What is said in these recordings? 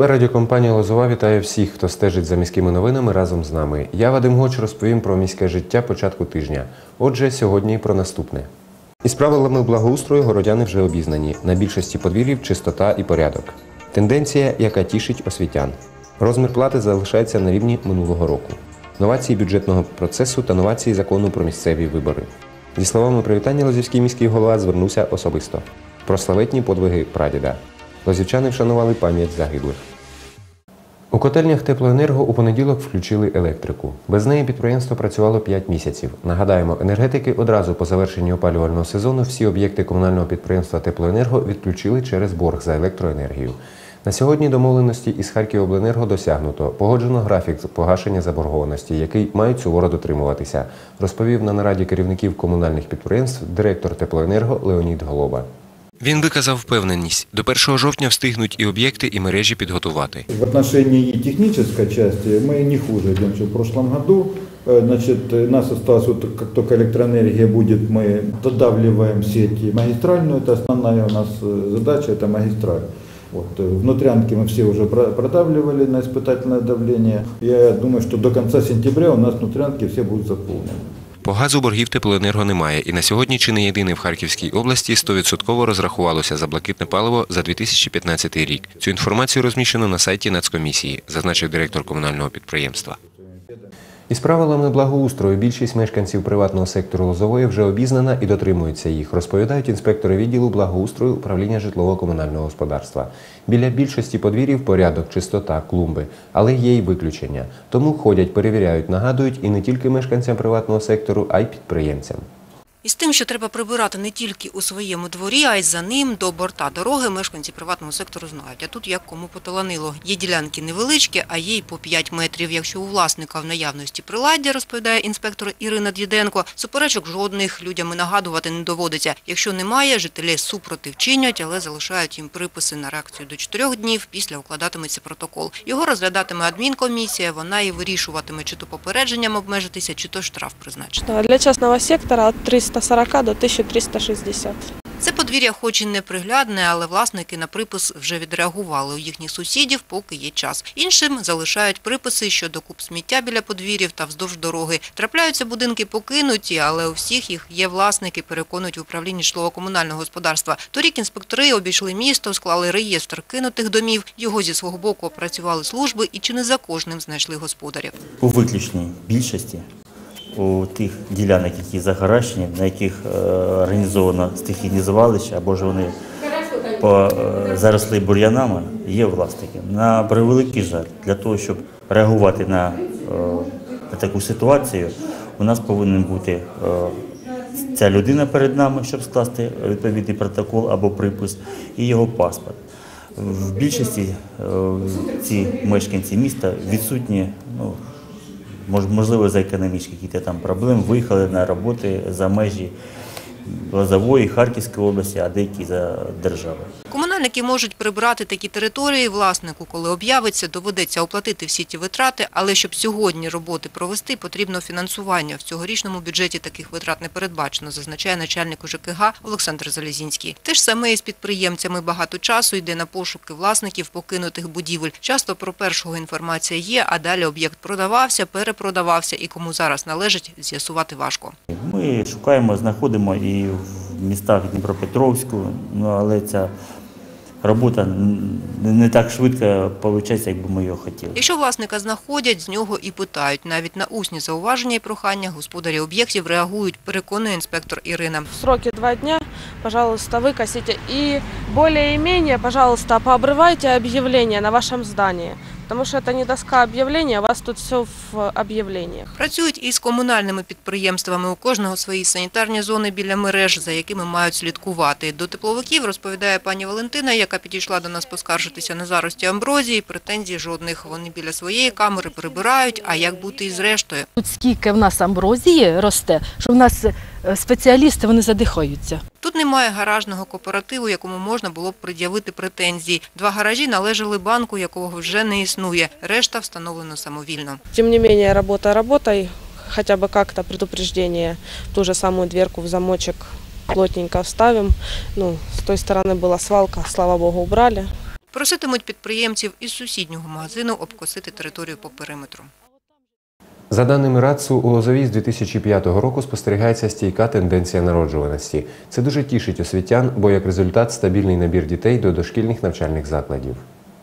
Телерадіокомпанія Лозова вітає всіх, хто стежить за міськими новинами разом з нами. Я Вадим Гоч розповім про міське життя початку тижня. Отже, сьогодні про наступне. Із правилами благоустрою городяни вже обізнані. На більшості подвір'їв чистота і порядок. Тенденція, яка тішить освітян. Розмір плати залишається на рівні минулого року. Новації бюджетного процесу та новації закону про місцеві вибори. Зі словами привітання Лозівський міський голова звернувся особисто. Про славетні подвиги прадіда. Лозівчани вшанували пам'ять загиблих. У котельнях теплоенерго у понеділок включили електрику. Без неї підприємство працювало 5 місяців. Нагадаємо, енергетики одразу по завершенні опалювального сезону всі об'єкти комунального підприємства Теплоенерго відключили через борг за електроенергію. На сьогодні домовленості із Харківобленерго досягнуто. Погоджено графік погашення заборгованості, який мають суворо дотримуватися, розповів на нараді керівників комунальних підприємств директор Теплоенерго Леонід Голоба. Він виказав впевненість, до 1 жовтня встигнуть і об'єкти, і мережі підготувати. В отношении технической части мы не хуже идем, чем в прошлом году. Э, Значит, э, нас осталось, вот как только электроэнергия будет, мы додавливаем сети магистральную, это основная у нас э, задача, это магистраль. Вот, э, внутрянки мы все уже про- продавливали на испытательное давление. Я думаю, что до конца сентября у нас внутрянки все будут заполнены. По газу боргів теплоенерго немає, і на сьогодні чи не єдине в Харківській області 100% розрахувалося за блакитне паливо за 2015 рік. Цю інформацію розміщено на сайті Нацкомісії, зазначив директор комунального підприємства. Із правилами благоустрою більшість мешканців приватного сектору Лозової вже обізнана і дотримуються їх, розповідають інспектори відділу благоустрою управління житлово-комунального господарства. Біля більшості подвір'їв порядок, чистота, клумби, але є й виключення. Тому ходять, перевіряють, нагадують і не тільки мешканцям приватного сектору, а й підприємцям. Із тим, що треба прибирати не тільки у своєму дворі, а й за ним до борта дороги мешканці приватного сектору знають. А тут як кому поталанило. Є ділянки невеличкі, а є й по 5 метрів. Якщо у власника в наявності приладдя, розповідає інспектор Ірина Діденко, суперечок жодних людям і нагадувати не доводиться. Якщо немає, жителі супротив чинять, але залишають їм приписи на реакцію до 4 днів. Після укладатиметься протокол. Його розглядатиме адмінкомісія, вона і вирішуватиме, чи то попередженням обмежитися, чи то штраф призначити. Для частного сектора от 340 до 1360. Це подвір'я хоч і неприглядне, але власники на припис вже відреагували. У їхніх сусідів поки є час. Іншим залишають приписи щодо куб сміття біля подвір'їв та вздовж дороги. Трапляються будинки покинуті, але у всіх їх є власники, переконують в управлінні житлово-комунального господарства. Торік інспектори обійшли місто, склали реєстр кинутих домів. Його зі свого боку опрацювали служби і чи не за кожним знайшли господарів. у виключній більшості у тих ділянок, які загоращені, на яких е, організовано стихійні звалища, або ж вони по, е, заросли бур'янами, є власники. На превеликий жаль, для того, щоб реагувати на, е, на таку ситуацію, у нас повинен бути ця людина перед нами, щоб скласти відповідний протокол або припис, і його паспорт. В більшості ці мешканці міста відсутні, ну, можливо, за економічні якісь там проблеми, виїхали на роботи за межі Лозової, Харківської області, а деякі за держави. Комунальники можуть прибрати такі території. Власнику, коли об'явиться, доведеться оплатити всі ті витрати, але щоб сьогодні роботи провести, потрібно фінансування. В цьогорічному бюджеті таких витрат не передбачено, зазначає начальник УЖКГ Олександр Залізінський. Те ж саме і з підприємцями багато часу йде на пошуки власників покинутих будівель. Часто про першого інформація є, а далі об'єкт продавався, перепродавався і кому зараз належить, з'ясувати важко. Ми шукаємо, знаходимо і в містах Дніпропетровську, ну, але ця робота н- не так швидко виходить, як би ми його хотіли. Якщо власника знаходять, з нього і питають. Навіть на усні зауваження і прохання господарі об'єктів реагують, переконує інспектор Ірина. В сроки два дня, пожалуйста, выкосите. И более-менее, пожалуйста, пообрывайте объявления на вашем здании. Потому что это не доска объявления, у вас тут все в объявлениях. Працюють із комунальними підприємствами. У кожного свої санітарні зони біля мереж, за якими мають слідкувати. До тепловиків розповідає пані Валентина, яка підійшла до нас поскаржитися на зарості амброзії. Претензій жодних. Вони біля своєї камери прибирають. А як бути із рештою? Тут скільки в нас амброзії росте, що в нас е, спеціалісти вони задихаються. Тут немає гаражного кооперативу, якому можна було б пред'явити претензії. Два гаражі належали банку, якого вже не існує. Решта встановлено самовільно. Тем не менее, работа работой, хотя бы как-то предупреждение, ту же самую дверку в замочек плотненько вставим. Ну, с той стороны была свалка, слава богу, убрали. Проситимуть підприємців із сусіднього магазину обкосити територію по периметру. За даними РАЦУ, у Лозовій з 2005 року спостерігається стійка тенденція народжуваності. Це дуже тішить освітян, бо як результат стабільний набір дітей до дошкільних навчальних закладів.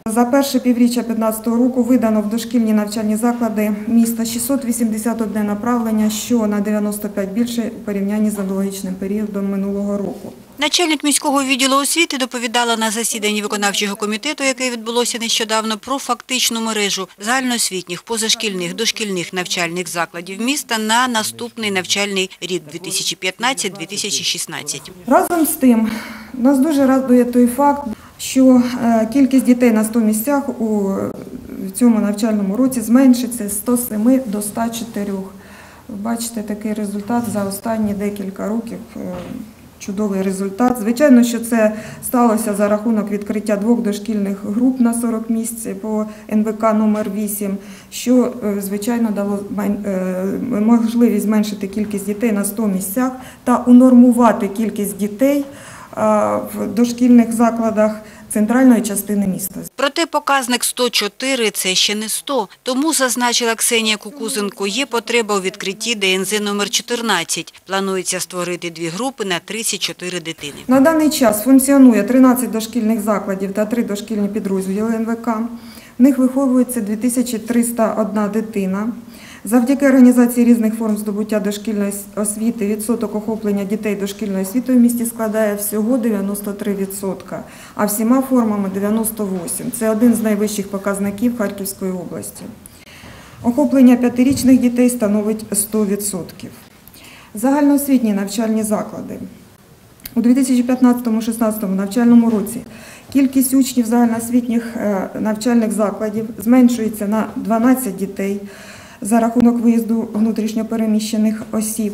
За перше півріччя 2015 року видано в дошкільні навчальні заклади міста 681 направлення, що на 95 більше у порівнянні з аналогічним періодом минулого року. Начальник міського відділу освіти доповідала на засіданні виконавчого комітету, яке відбулося нещодавно, про фактичну мережу загальноосвітніх, позашкільних, дошкільних навчальних закладів міста на наступний навчальний рік 2015-2016. Разом з тим, нас дуже радує той факт, що е, кількість дітей на 100 місцях у цьому навчальному році зменшиться з 107 до 104. Ви бачите такий результат за останні декілька років. Чудовий результат. Звичайно, що це сталося за рахунок відкриття двох дошкільних груп на 40 місць по НВК номер 8, що, е, звичайно, дало е, можливість зменшити кількість дітей на 100 місцях та унормувати кількість дітей в дошкільних закладах центральної частини міста. Проте показник 104 – це ще не 100. Тому, зазначила Ксенія Кукузенко, є потреба у відкритті ДНЗ номер 14. Планується створити дві групи на 34 дитини. На даний час функціонує 13 дошкільних закладів та 3 дошкільні підрозділи НВК. В них виховується 2301 дитина. Завдяки організації різних форм здобуття дошкільної освіти відсоток охоплення дітей дошкільною освітою в місті складає всього 93%, а всіма формами 98%. Це один з найвищих показників Харківської області. Охоплення п'ятирічних дітей становить 100%. Загальноосвітні навчальні заклади. У 2015-16 навчальному році кількість учнів загальноосвітніх е, навчальних закладів зменшується на 12 дітей за рахунок виїзду внутрішньопереміщених осіб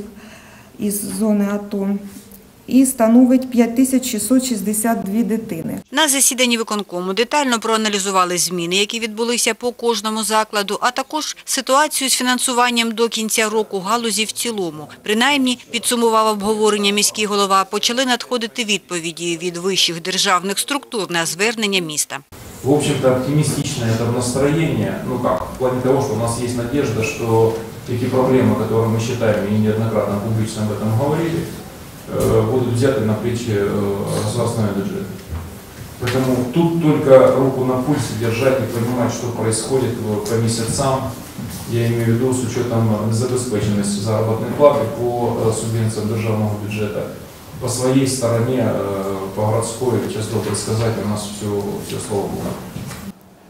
із зони АТО і становить 5662 дитини. На засіданні виконкому детально проаналізували зміни, які відбулися по кожному закладу, а також ситуацію з фінансуванням до кінця року галузі в цілому. Принаймні, підсумував обговорення міський голова, почали надходити відповіді від вищих державних структур на звернення міста. В общем-то, оптимистичное это настроение, ну как, в плане того, что у нас есть надежда, что эти проблемы, которые мы считаем и неоднократно публично об этом говорили, э, будут взяты на плечи э, государственного бюджета. Поэтому тут только руку на пульсе держать и понимать, что происходит э, по месяцам, я имею в виду с учетом незабезпеченности заработной платы по э, субвенциям державного бюджета. По своей стороне, э, по городской, честно предсказать, у нас все, все слава Богу.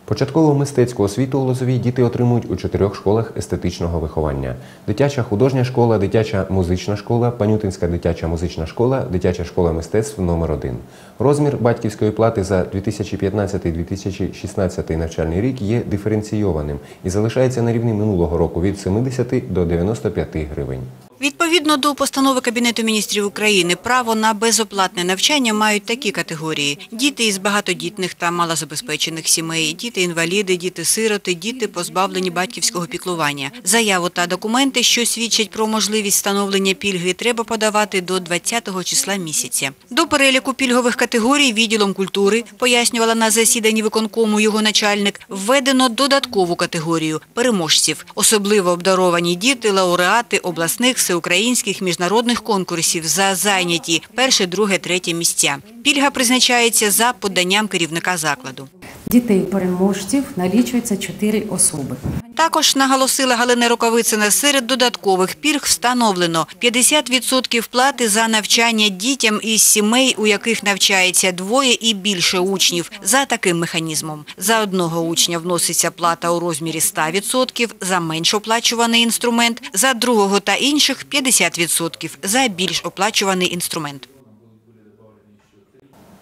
Початкову мистецьку освіту у Лозовій діти отримують у чотирьох школах естетичного виховання: дитяча художня школа, дитяча музична школа, Панютинська дитяча музична школа, дитяча школа мистецтв номер 1 Розмір батьківської плати за 2015-2016 навчальний рік є диференційованим і залишається на рівні минулого року від 70 до 95 гривень. Відповідно до постанови Кабінету міністрів України, право на безоплатне навчання мають такі категорії: діти із багатодітних та малозабезпечених сімей, діти-інваліди, діти-сироти, діти позбавлені батьківського піклування. Заяву та документи, що свідчать про можливість встановлення пільги, треба подавати до 20 числа місяця. До переліку пільгових категорій відділом культури, пояснювала на засіданні виконкому його начальник, введено додаткову категорію переможців, особливо обдаровані діти, лауреати обласних, всеукраїнських, міжнародних конкурсів за зайняті перше, друге, третє місця. Пільга призначається за поданням керівника закладу. Дітей-переможців налічується 4 особи. Також наголосила Галина Рукавицина, серед додаткових пільг встановлено 50% плати за навчання дітям із сімей, у яких навчається двоє і більше учнів. За таким механізмом. За одного учня вноситься плата у розмірі 100%, за менш оплачуваний інструмент, за другого та інших 50% за більш оплачуваний інструмент.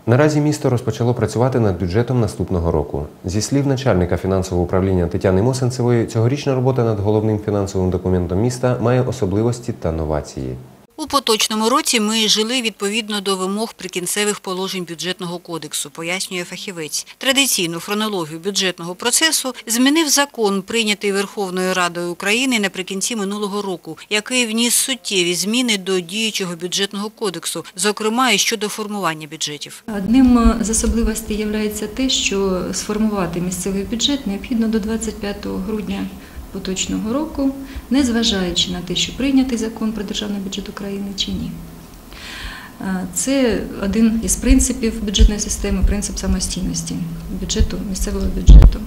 Наразі місто розпочало працювати над бюджетом наступного року. Зі слів начальника фінансового управління Тетяни Мосенцевої, цьогорічна робота над головним фінансовим документом міста має особливості та новації. У поточному році ми жили відповідно до вимог прикінцевих положень бюджетного кодексу, пояснює фахівець. Традиційну хронологію бюджетного процесу змінив закон, прийнятий Верховною Радою України наприкінці минулого року, який вніс суттєві зміни до діючого бюджетного кодексу, зокрема і щодо формування бюджетів. Одним з особливостей є те, що сформувати місцевий бюджет необхідно до 25 грудня поточного року, незважаючи на те, що прийнятий закон про державний бюджет України чи ні. Це один із принципів бюджетної системи, принцип самостійності бюджету, місцевого бюджету.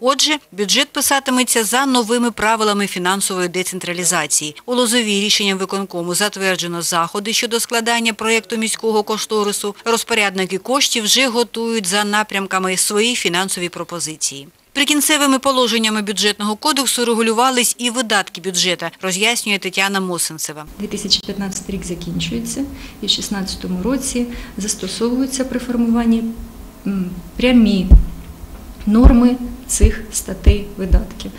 Отже, бюджет писатиметься за новими правилами фінансової децентралізації. У Лозовій рішенням виконкому затверджено заходи щодо складання проєкту міського кошторису. Розпорядники коштів вже готують за напрямками свої фінансові пропозиції. Прикінцевими положеннями бюджетного кодексу регулювались і видатки бюджета, роз'яснює Тетяна Мосинцева. 2015 рік закінчується, і в 2016 році застосовуються при формуванні прямі норми цих статей видатків.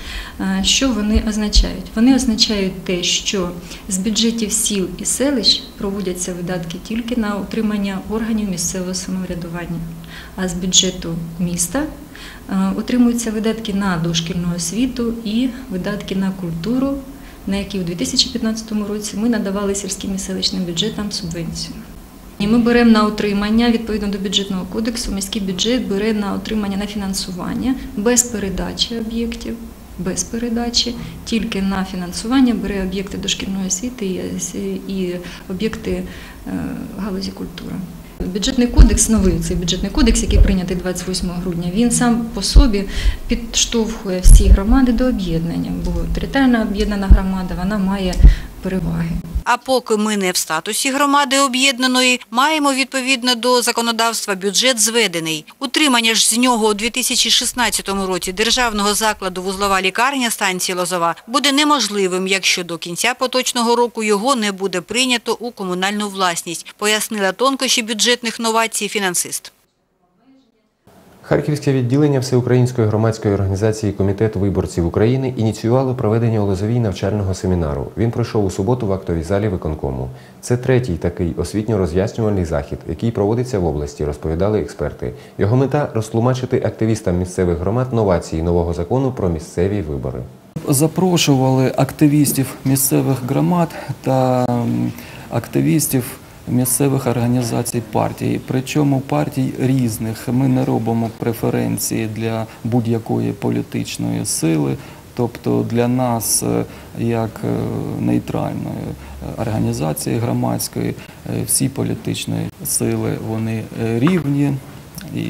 Що вони означають? Вони означають те, що з бюджетів сіл і селищ проводяться видатки тільки на утримання органів місцевого самоврядування, а з бюджету міста отримуються видатки на дошкільну освіту і видатки на культуру, на які у 2015 році ми надавали сільським і селищним бюджетам субвенцію. І ми беремо на утримання відповідно до бюджетного кодексу. Міський бюджет бере на утримання на фінансування без передачі об'єктів, без передачі, тільки на фінансування бере об'єкти дошкільної освіти і, і об'єкти е, галузі культури. Бюджетний кодекс, новий цей бюджетний кодекс, який прийнятий 28 грудня, він сам по собі підштовхує всі громади до об'єднання, бо територіальна об'єднана громада вона має переваги. А поки ми не в статусі громади об'єднаної, маємо відповідно до законодавства бюджет зведений. Утримання ж з нього у 2016 році державного закладу вузлова лікарня станції Лозова буде неможливим, якщо до кінця поточного року його не буде прийнято у комунальну власність, пояснила тонкощі бюджетних новацій фінансист. Харківське відділення Всеукраїнської громадської організації Комітет виборців України ініціювало проведення у Лозовій навчального семінару. Він пройшов у суботу в актовій залі виконкому. Це третій такий освітньо-роз'яснювальний захід, який проводиться в області, розповідали експерти. Його мета розтлумачити активістам місцевих громад новації нового закону про місцеві вибори. Запрошували активістів місцевих громад та активістів місцевих організацій партій. Причому партій різних. Ми не робимо преференції для будь-якої політичної сили. Тобто для нас, е, як е, нейтральної організації громадської, е, всі політичні сили вони рівні. І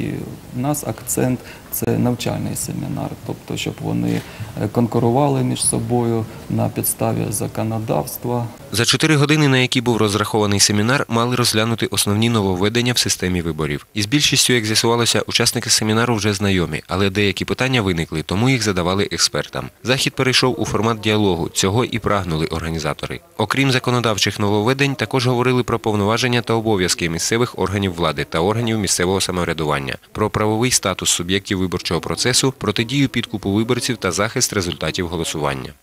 в нас акцент це навчальний семінар, тобто щоб вони е, конкурували між собою на підставі законодавства. За чотири години, на які був розрахований семінар, мали розглянути основні нововведення в системі виборів. Із більшістю, як з'ясувалося, учасники семінару вже знайомі, але деякі питання виникли, тому їх задавали експертам. Захід перейшов у формат діалогу. Цього і прагнули організатори. Окрім законодавчих нововведень, також говорили про повноваження та обов'язки місцевих органів влади та органів місцевого самоврядування, про правовий статус суб'єктів виборчого процесу, протидію підкупу виборців та захист результатів голосування.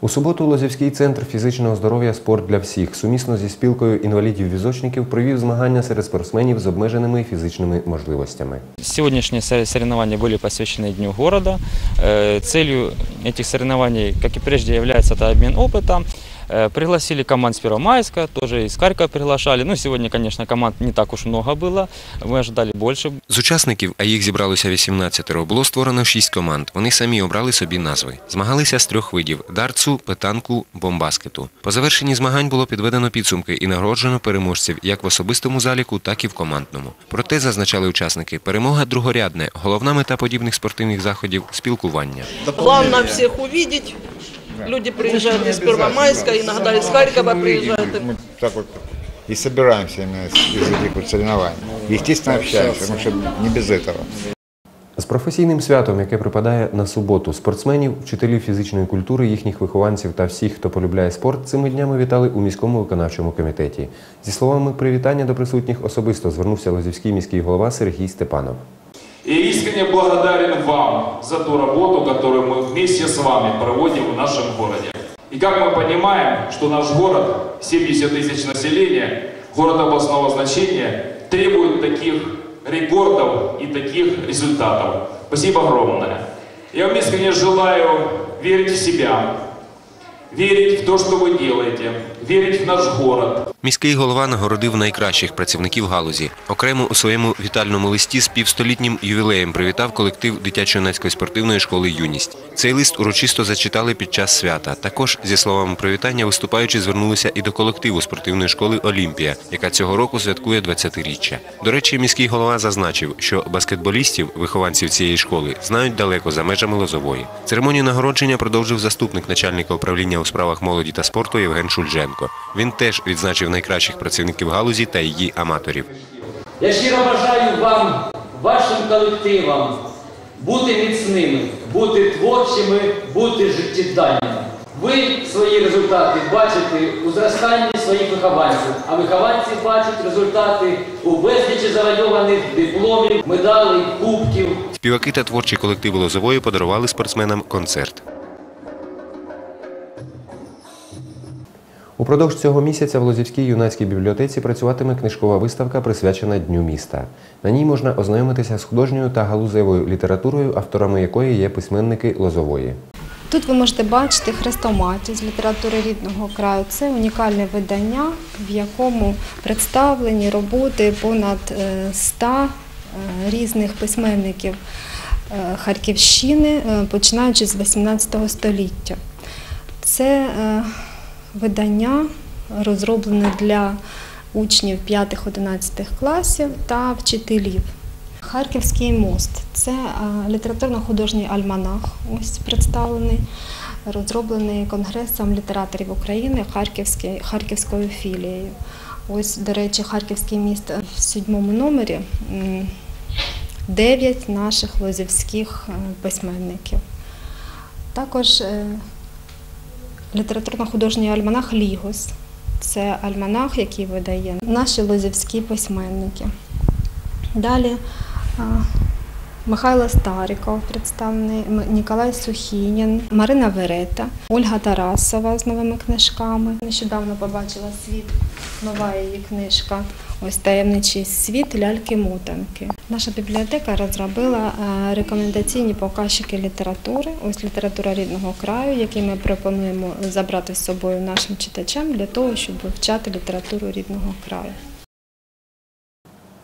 У суботу Лозівський центр фізичного здоров'я Спорт для всіх сумісно зі спілкою інвалідів-візочників провів змагання серед спортсменів з обмеженими фізичними можливостями. Сегодняшние сор- соревнования были посвящены Дню города. Э, Целью этих соревнований, как и прежде, является это обмен опытом. Э, Пригласили команд с Первомайска, тоже из Харькова приглашали. Ну, сегодня, конечно, команд не так уж много было. Мы ожидали больше. З учасників, а їх зібралося 18, було створено 6 команд. Вони самі обрали собі назви. Змагалися з трьох видів: дартсу, петанку, бомбаскету. По завершенні змагань було підведено підсумки і нагороджено переможців як в особистому заліку, так і в командному. Проте зазначали учасники, перемога другорядне. Головна мета подібних спортивних заходів спілкування. Главное всех увидеть. Люди приезжают из Первомайска, иногда из Харькова приезжают. Мы так вот и собираемся именно из этих вот соревнований. Естественно, общаемся, потому что не без этого. З професійним святом, яке припадає на суботу, спортсменів, вчителів фізичної культури, їхніх вихованців та всіх, хто полюбляє спорт, цими днями вітали у міському виконавчому комітеті. Зі словами привітання до присутніх особисто звернувся Лозівський міський голова Сергій Степанов. И искренне благодарен вам за ту работу, которую мы вместе с вами проводим в нашем городе. И как мы понимаем, что наш город 70 тысяч населения, город областного значения, требует таких рекордов и таких результатов. Спасибо огромное. Я вам искренне желаю верить в себя, верить в то, что вы делаете, верить в наш город, Міський голова нагородив найкращих працівників галузі. Окремо у своєму вітальному листі з півстолітнім ювілеєм привітав колектив дитячо-юнацької спортивної школи Юність. Цей лист урочисто зачитали під час свята. Також зі словами привітання виступаючи звернулися і до колективу спортивної школи Олімпія, яка цього року святкує 20-річчя. До речі, міський голова зазначив, що баскетболістів, вихованців цієї школи, знають далеко за межами Лозової. Церемонію нагородження продовжив заступник начальника управління у справах молоді та спорту Євген Шульженко. Він теж відзначив найкращих працівників галузі та її аматорів. Я щиро бажаю вам, вашим колективам, бути міцними, бути творчими, бути життєдальними. Ви свої результати бачите у зростанні своїх вихованців, а вихованці бачать результати у безлічі завойованих дипломів, медалей, кубків. Співаки та творчі колективи Лозової подарували спортсменам концерт. Упродовж цього місяця в Лозівській юнацькій бібліотеці працюватиме книжкова виставка, присвячена Дню міста. На ній можна ознайомитися з художньою та галузевою літературою, авторами якої є письменники Лозової. Тут ви можете бачити хрестоматію з літератури рідного краю. Це унікальне видання, в якому представлені роботи понад е, 100 е, різних письменників е, Харківщини, е, починаючи з 18 століття. Це е, видання розроблене для учнів 5-11 класів та вчителів. Харківський мост це літературно-художній альманах, ось представлений, розроблений Конгресом літераторів України Харківською філією. Ось, до речі, Харківський міст в сьомому номері дев'ять наших лозівських е, письменників. Також е, літературно-художній альманах Лігос. Це альманах, який видає наші лозівські письменники. Далі Михайло Старіков, представлений, Ніколай Сухінін, Марина Верета, Ольга Тарасова з новими книжками. Нещодавно побачила світ, нова її книжка. Ось таємничий світ ляльки-мотанки. Наша бібліотека розробила е, рекомендаційні показчики літератури. Ось література рідного краю, які ми пропонуємо забрати з собою нашим читачам для того, щоб вивчати літературу рідного краю.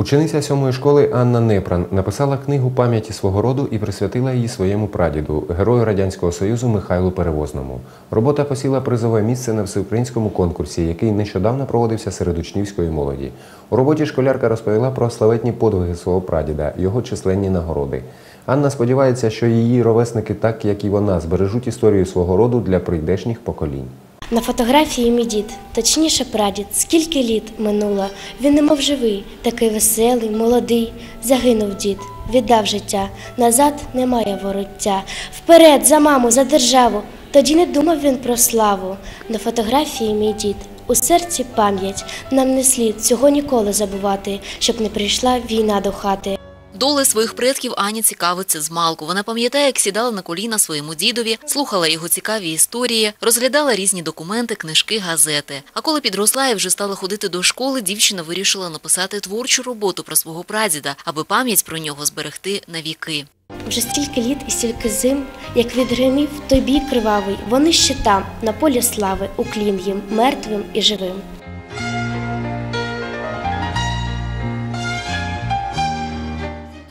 Учениця сьомої школи Анна Непран написала книгу пам'яті свого роду і присвятила її своєму прадіду, герою Радянського Союзу Михайлу Перевозному. Робота посіла призове місце на всеукраїнському конкурсі, який нещодавно проводився серед учнівської молоді. У роботі школярка розповіла про славетні подвиги свого прадіда, його численні нагороди. Анна сподівається, що її ровесники, так як і вона, збережуть історію свого роду для прийдешніх поколінь. На фотографії мій дід, точніше прадід, скільки літ минуло. Він немов живий, такий веселий, молодий. Загинув дід, віддав життя. Назад немає вороття. Вперед, за маму, за державу. Тоді не думав він про славу. На фотографії мій дід. У серці пам'ять нам не слід цього ніколи забувати, щоб не прийшла війна до хати. Доли своїх предків Аня цікавиться з малку. Вона пам'ятає, як сідала на коліна своєму дідові, слухала його цікаві історії, розглядала різні документи, книжки, газети. А коли підросла і вже стала ходити до школи, дівчина вирішила написати творчу роботу про свого прадіда, аби пам'ять про нього зберегти на віки. Вже стільки літ і стільки зим, як відгримів той бій кривавий, вони ще там, на полі слави, уклін їм, мертвим і живим.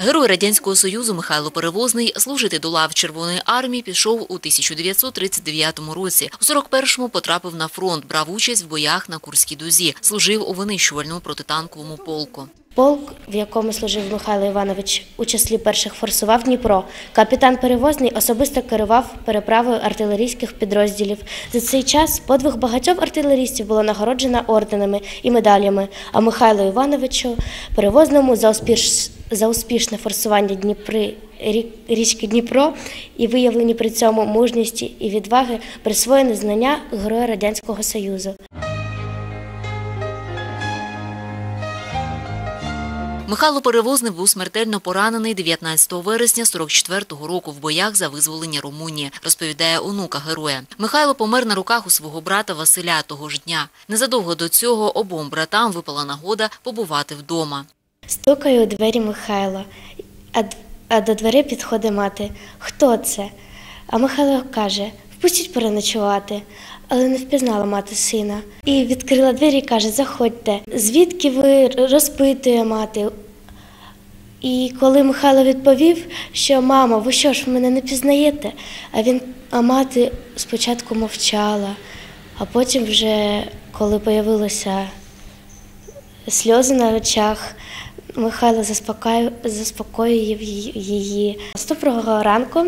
Герой Радянського Союзу Михайло Перевозний служити до лав Червоної армії пішов у 1939 році. У 41-му потрапив на фронт, брав участь в боях на Курській дузі, служив у винищувальному протитанковому полку. Полк, в якому служив Михайло Іванович, у числі перших форсував Дніпро. Капітан Перевозний особисто керував переправою артилерійських підрозділів. За цей час подвиг багатьох артилерістів було нагороджено орденами і медалями, а Михайлу Івановичу Перевозному за успіш... за успішне форсування Дніпри рі- річки Дніпро і виявлені при цьому мужності і відваги присвоєне знання Героя Радянського Союзу. Михайло Перевозний був смертельно поранений 19 вересня 44-го року в боях за визволення Румунії, розповідає онука героя. Михайло помер на руках у свого брата Василя того ж дня. Незадовго до цього обом братам випала нагода побувати вдома. Стукає у двері Михайло, а, до двері підходить мати. Хто це? А Михайло каже: впустіть переночувати, але не впізнала мати сина. І відкрила двері і каже: Заходьте. Звідки ви розпитує мати? І коли Михайло відповів, що мамо, ви що ж мене не пізнаєте? А він, а мати спочатку мовчала, а потім, вже коли появилося сльози на очах. Михайло заспокоїв її. Наступного ранку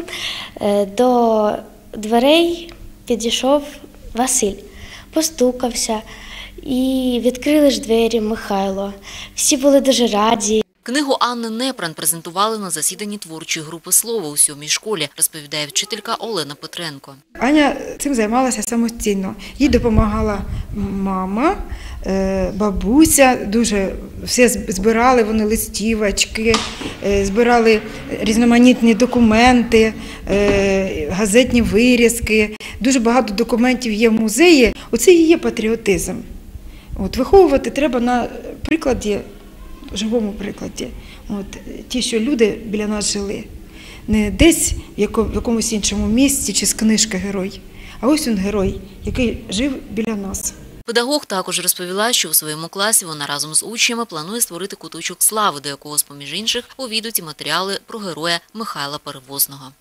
е, до дверей підійшов Василь, постукався і відкрили ж двері Михайло. Всі були дуже раді. Книгу Анни Непран презентували на засіданні творчої групи «Слово» у сьомій школі, розповідає вчителька Олена Петренко. Аня цим займалася самостійно. Їй допомагала мама, е, бабуся, дуже все збирали вони листівочки, е, збирали різноманітні документи, е, газетні вирізки. Дуже багато документів є в музеї. Оце і є патріотизм. От, виховувати треба на прикладі, живому прикладі. От, ті, що люди біля нас жили. Не десь в яко- в якомусь іншому місці чи з книжки герой, а ось він герой, який жив біля нас. Педагог також розповіла, що у своєму класі вона разом з учнями планує створити куточок слави, до якого, з-поміж інших, увійдуть і матеріали про героя Михайла Перевозного.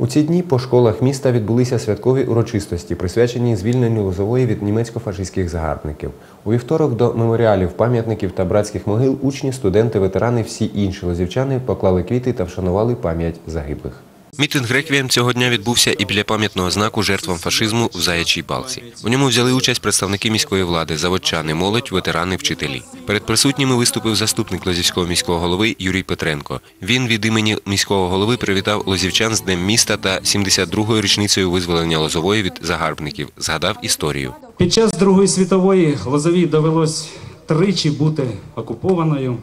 У ці дні по школах міста відбулися святкові урочистості, присвячені звільненню Лозової від німецько-фашистських загарбників. У вівторок до меморіалів, пам'ятників та братських могил учні, студенти, ветерани, всі інші лозівчани поклали квіти та вшанували пам'ять загиблих. Мітинг реквієм цього дня відбувся і біля пам'ятного знаку жертвам фашизму в Заячій Балці. У ньому взяли участь представники міської влади, заводчани, молодь, ветерани, вчителі. Перед присутніми виступив заступник Лозівського міського голови Юрій Петренко. Він від імені міського голови привітав лозівчан з Днем міста та 72-ю річницею визволення Лозової від загарбників. Згадав історію. Під час Другої світової Лозовій довелось тричі бути окупованою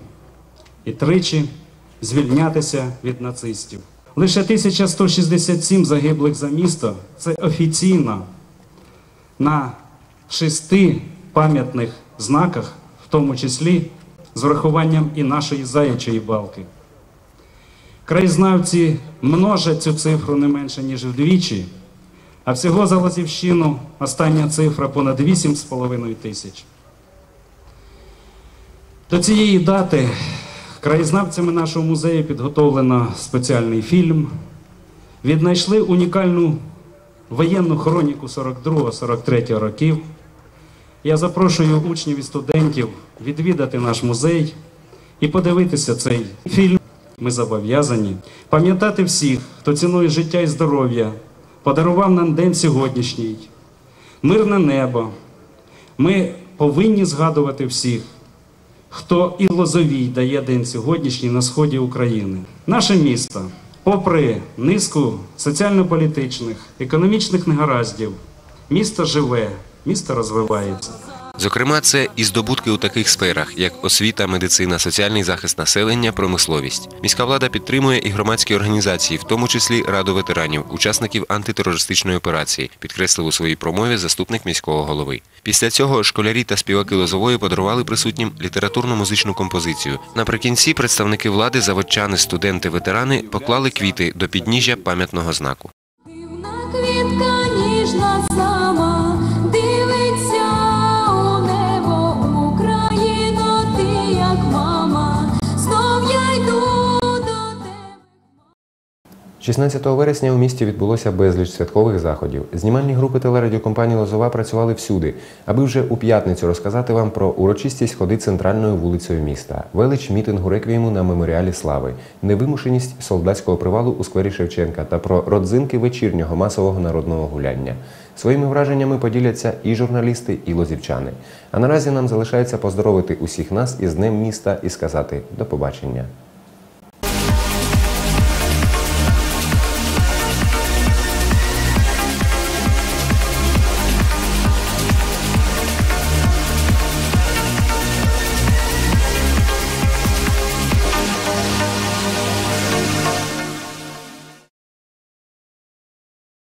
і тричі звільнятися від нацистів. Лише 1167 загиблих за місто це офіційно на шести пам'ятних знаках, в тому числі з врахуванням і нашої заячої балки. Краєзнавці множать цю цифру не менше, ніж вдвічі, а всього за Лозівщину остання цифра понад 8,5 тисяч. До цієї дати краєзнавцями нашого музею підготовлено спеціальний фільм. Віднайшли унікальну воєнну хроніку 42-43 років. Я запрошую учнів і студентів відвідати наш музей і подивитися цей фільм. Ми зобов'язані пам'ятати всіх, хто ціною життя і здоров'я подарував нам день сьогоднішній, мирне небо. Ми повинні згадувати всіх, хто і Лозовій дає день сьогоднішній на сході України. Наше місто, попри низку соціально-політичних, економічних негараздів, місто живе, місто розвивається. Зокрема, це і здобутки у таких сферах, як освіта, медицина, соціальний захист населення, промисловість. Міська влада підтримує і громадські організації, в тому числі Раду ветеранів, учасників антитерористичної операції, підкреслив у своїй промові заступник міського голови. Після цього школярі та співаки Лозової подарували присутнім літературно-музичну композицію. Наприкінці представники влади, заводчани, студенти, ветерани поклали квіти до підніжжя пам'ятного знаку. 16 вересня у місті відбулося безліч святкових заходів. Знімальні групи телерадіокомпанії Лозова працювали всюди, аби вже у п'ятницю розказати вам про урочистість ходи центральною вулицею міста, велич мітингу реквієму на меморіалі слави, невимушеність солдатського привалу у сквері Шевченка та про родзинки вечірнього масового народного гуляння. Своїми враженнями поділяться і журналісти, і лозівчани. А наразі нам залишається поздоровити усіх нас із Днем міста і сказати до побачення.